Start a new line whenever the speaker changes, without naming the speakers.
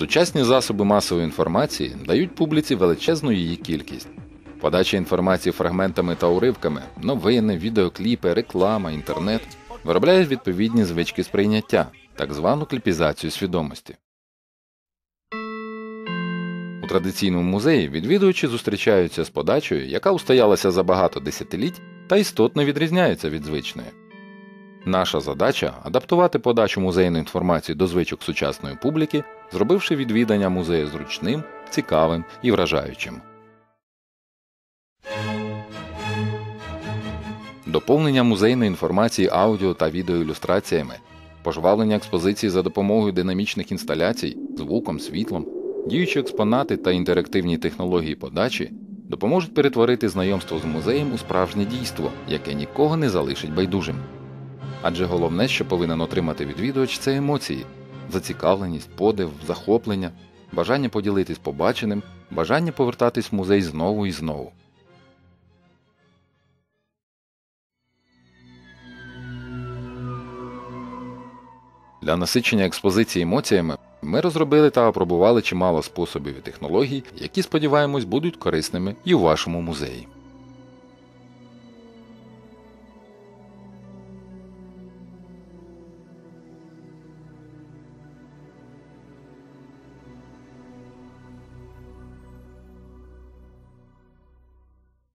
Сучасні засоби масової інформації дають публіці величезну її кількість. Подача інформації фрагментами та уривками, новини, відеокліпи, реклама, інтернет виробляють відповідні звички сприйняття, так звану кліпізацію свідомості. У традиційному музеї відвідувачі зустрічаються з подачею, яка устоялася за багато десятиліть та істотно відрізняється від звичної. Наша задача адаптувати подачу музейної інформації до звичок сучасної публіки, зробивши відвідання музею зручним, цікавим і вражаючим. Доповнення музейної інформації аудіо та відеоілюстраціями, пожвавлення експозиції за допомогою динамічних інсталяцій, звуком, світлом, діючі експонати та інтерактивні технології подачі допоможуть перетворити знайомство з музеєм у справжнє дійство, яке нікого не залишить байдужим. Адже головне, що повинен отримати відвідувач, це емоції, зацікавленість, подив, захоплення, бажання поділитись побаченим, бажання повертатись в музей знову і знову. Для насичення експозиції емоціями ми розробили та опробували чимало способів і технологій, які, сподіваємось, будуть корисними і у вашому музеї.